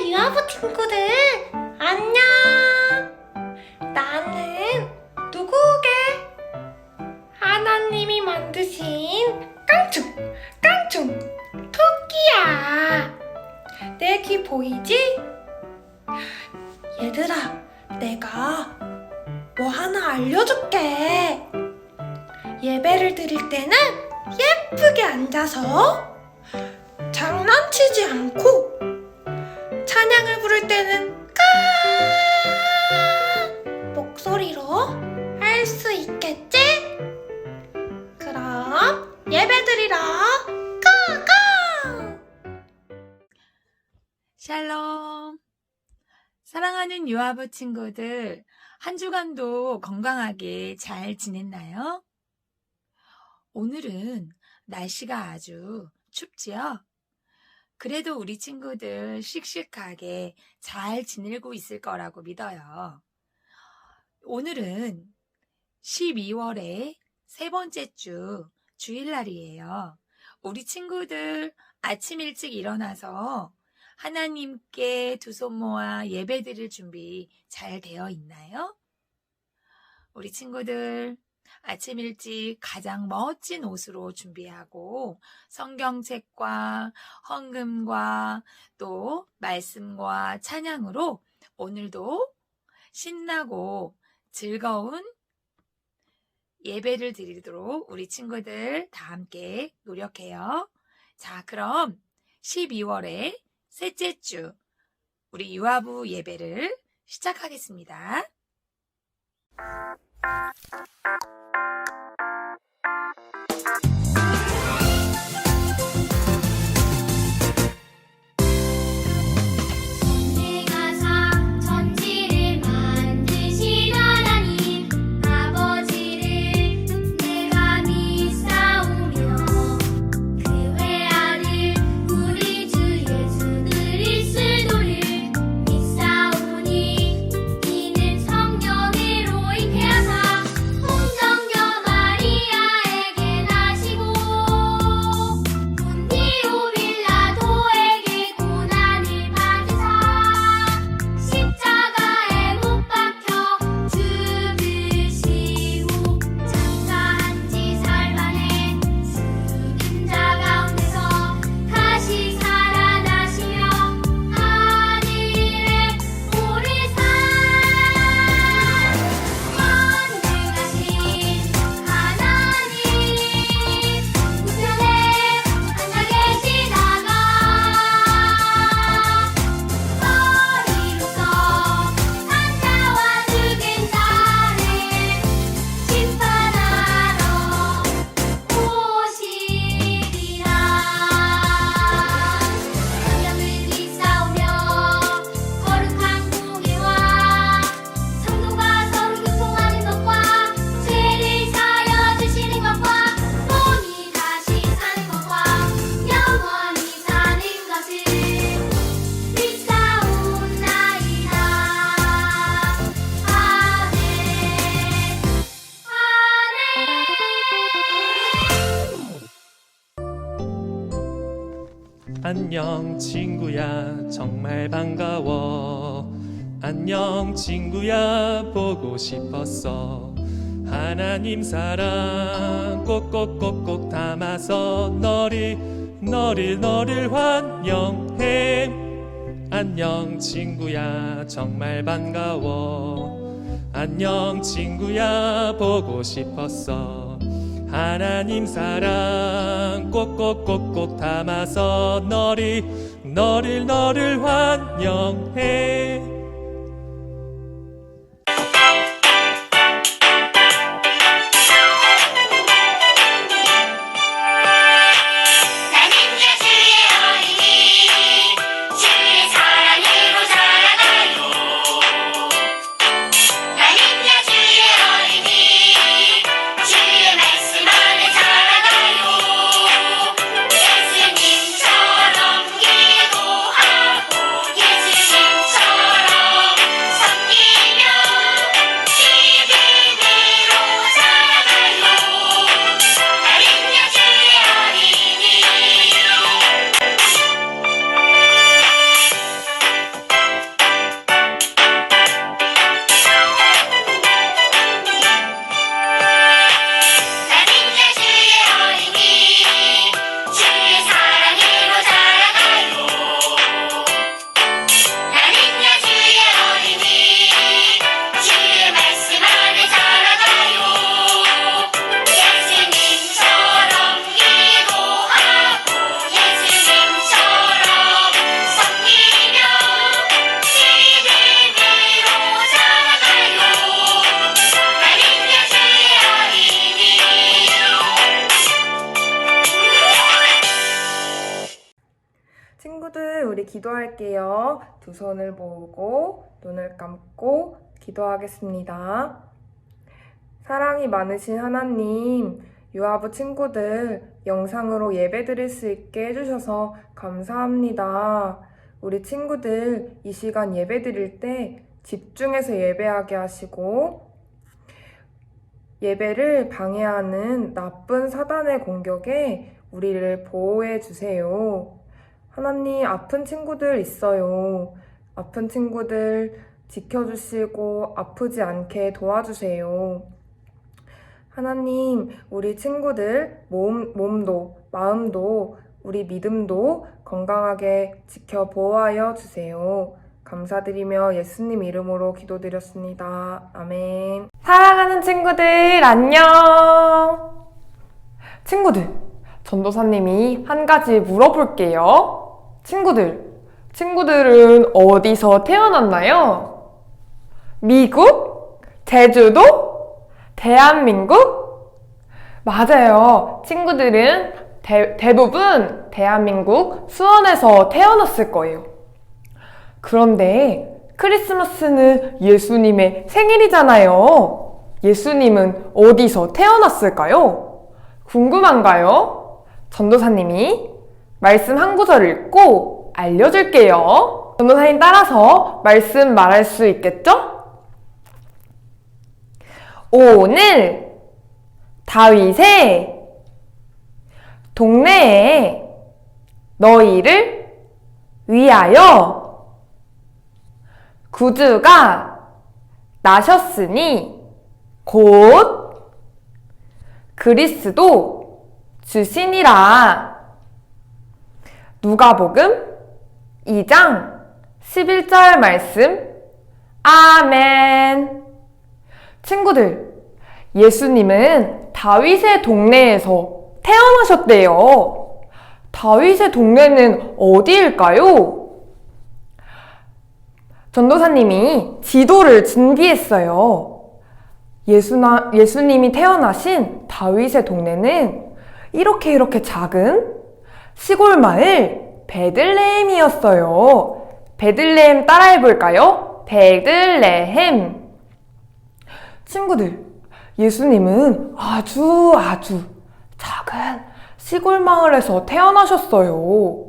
유아부 친구들 안녕. 나는 누구게? 하나님이 만드신 깡충 깡충 토끼야. 내 귀 보이지? 얘들아, 내가 뭐 하나 알려줄게. 예배를 드릴 때는 예쁘게 앉아서 장난치지 않고 부를 때는 까 목소리로 할 수 있겠지? 그럼 예배드리러 고고! 샬롬. 사랑하는 유아부 친구들, 한 주간도 건강하게 잘 지냈나요? 오늘은 날씨가 아주 춥지요? 그래도 우리 친구들 씩씩하게 잘 지내고 있을 거라고 믿어요. 오늘은 12월의 세 번째 주 주일날이에요. 우리 친구들 아침 일찍 일어나서 하나님께 두 손 모아 예배 드릴 준비 잘 되어 있나요? 우리 친구들 아침 일찍 가장 멋진 옷으로 준비하고 성경책과 헌금과 또 말씀과 찬양으로 오늘도 신나고 즐거운 예배를 드리도록 우리 친구들 다 함께 노력해요. 자, 그럼 12월의 셋째 주 우리 유아부 예배를 시작하겠습니다. 안녕 친구야. 정말 반가워. 안녕 친구야. 보고 싶었어. 하나님 사랑 꼭꼭꼭꼭 담아서 너를 너를 너를 환영해. 안녕 친구야. 정말 반가워. 안녕 친구야. 보고 싶었어 하나님 사랑 꼭꼭꼭꼭 담아서 너를 너를 너를 환영해 친구들, 우리 기도할게요. 두 손을 모으고 눈을 감고 기도하겠습니다. 사랑이 많으신 하나님, 유아부 친구들 영상으로 예배 드릴 수 있게 해주셔서 감사합니다. 우리 친구들 이 시간 예배 드릴 때 집중해서 예배하게 하시고 예배를 방해하는 나쁜 사단의 공격에 우리를 보호해 주세요. 하나님, 아픈 친구들 있어요. 아픈 친구들 지켜주시고 아프지 않게 도와주세요. 하나님, 우리 친구들 몸, 몸도, 마음도, 우리 믿음도 건강하게 지켜 보호하여 주세요. 감사드리며 예수님 이름으로 기도드렸습니다. 아멘. 사랑하는 친구들, 안녕! 친구들, 전도사님이 한 가지 물어볼게요. 친구들, 친구들은 어디서 태어났나요? 미국? 제주도? 대한민국? 맞아요. 친구들은 대, 대부분 대한민국 수원에서 태어났을 거예요. 그런데 크리스마스는 예수님의 생일이잖아요. 예수님은 어디서 태어났을까요? 궁금한가요? 전도사님이 말씀 한 구절 읽고 알려줄게요. 전도사님 따라서 말씀 말할 수 있겠죠? 오늘 다윗의 동네에 너희를 위하여 구주가 나셨으니 곧 그리스도 주시니라. 누가복음 2장 11절 말씀. 아멘. 친구들, 예수님은 다윗의 동네에서 태어나셨대요. 다윗의 동네는 어디일까요? 전도사님이 지도를 준비했어요. 예수나, 예수님이 태어나신 다윗의 동네는 이렇게 이렇게 작은 시골 마을 베들레헴이었어요. 베들레헴 따라해 볼까요? 베들레헴. 친구들, 예수님은 아주 아주 작은 시골 마을에서 태어나셨어요.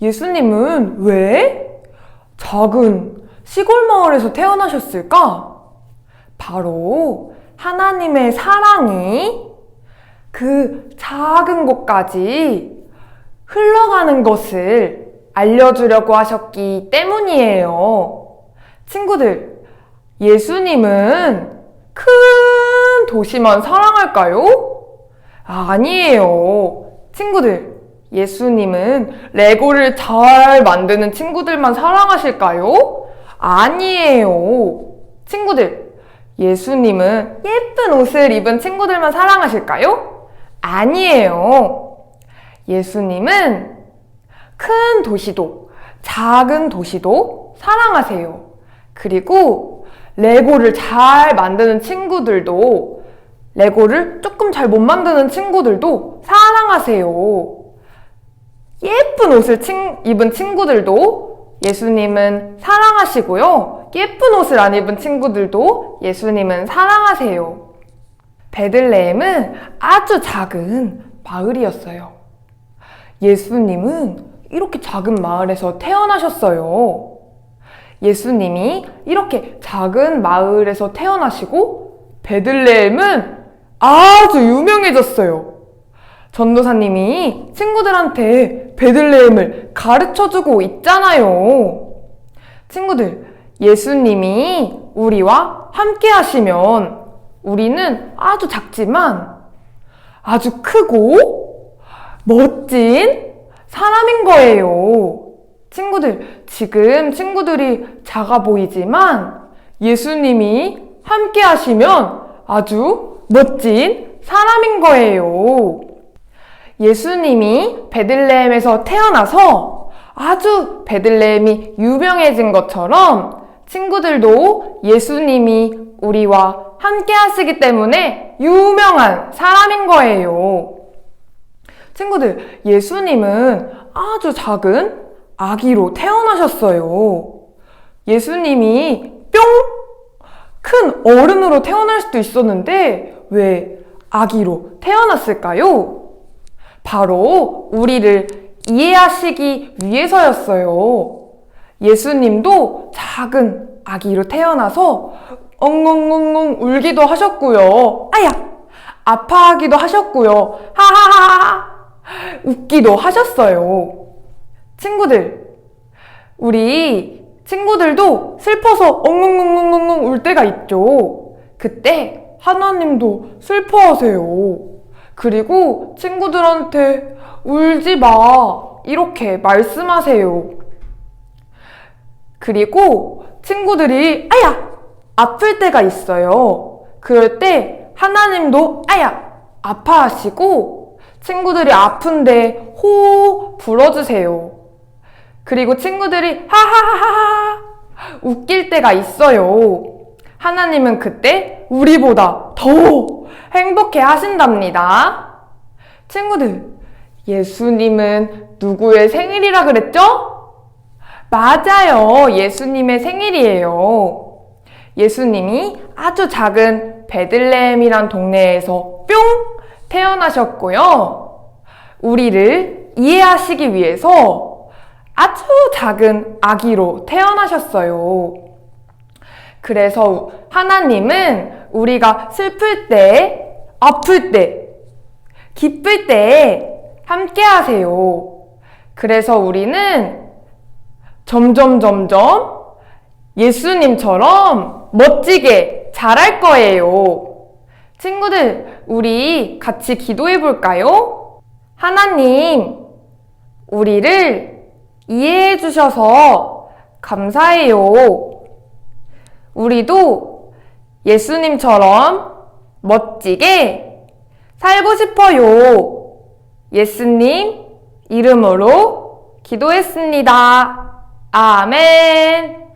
예수님은 왜 작은 시골 마을에서 태어나셨을까? 바로 하나님의 사랑이 그 작은 곳까지 흘러가는 것을 알려주려고 하셨기 때문이에요. 친구들, 예수님은 큰 도시만 사랑할까요? 아니에요. 친구들, 예수님은 레고를 잘 만드는 친구들만 사랑하실까요? 아니에요. 친구들, 예수님은 예쁜 옷을 입은 친구들만 사랑하실까요? 아니에요. 예수님은 큰 도시도, 작은 도시도 사랑하세요. 그리고 레고를 잘 만드는 친구들도, 레고를 조금 잘 못 만드는 친구들도 사랑하세요. 예쁜 옷을 친- 입은 친구들도 예수님은 사랑하시고요. 예쁜 옷을 안 입은 친구들도 예수님은 사랑하세요. 베들레헴은 아주 작은 마을이었어요. 예수님은 이렇게 작은 마을에서 태어나셨어요. 예수님이 이렇게 작은 마을에서 태어나시고 베들레헴은 아주 유명해졌어요. 전도사님이 친구들한테 베들레헴을 가르쳐주고 있잖아요. 친구들, 예수님이 우리와 함께 하시면 우리는 아주 작지만 아주 크고 멋진 사람인 거예요. 친구들, 지금 친구들이 작아 보이지만 예수님이 함께 하시면 아주 멋진 사람인 거예요. 예수님이 베들레헴에서 태어나서 아주 베들레헴이 유명해진 것처럼 친구들도 예수님이 우리와 함께 하시기 때문에 유명한 사람인 거예요. 친구들, 예수님은 아주 작은 아기로 태어나셨어요. 예수님이 뿅! 큰 어른으로 태어날 수도 있었는데 왜 아기로 태어났을까요? 바로 우리를 이해하시기 위해서였어요. 예수님도 작은 아기로 태어나서 엉엉엉엉 울기도 하셨고요. 아야! 아파하기도 하셨고요. 하하하! 웃기도 하셨어요. 친구들, 우리 친구들도 슬퍼서 엉엉엉엉엉 울 때가 있죠. 그때 하나님도 슬퍼하세요. 그리고 친구들한테 울지 마. 이렇게 말씀하세요. 그리고 친구들이 아야! 아플 때가 있어요. 그럴 때 하나님도 아야! 아파하시고 친구들이 아픈데 호 불어주세요. 그리고 친구들이 하하하하 웃길 때가 있어요. 하나님은 그때 우리보다 더 행복해 하신답니다. 친구들, 예수님은 누구의 생일이라 그랬죠? 맞아요. 예수님의 생일이에요. 예수님이 아주 작은 베들레헴이란 동네에서 뿅 태어나셨고요. 우리를 이해하시기 위해서 아주 작은 아기로 태어나셨어요. 그래서 하나님은 우리가 슬플 때, 아플 때, 기쁠 때 함께 하세요. 그래서 우리는 점점 점점 예수님처럼 멋지게 자랄 거예요. 친구들, 우리 같이 기도해 볼까요? 하나님, 우리를 이해해 주셔서 감사해요. 우리도 예수님처럼 멋지게 살고 싶어요. 예수님 이름으로 기도했습니다. 아멘.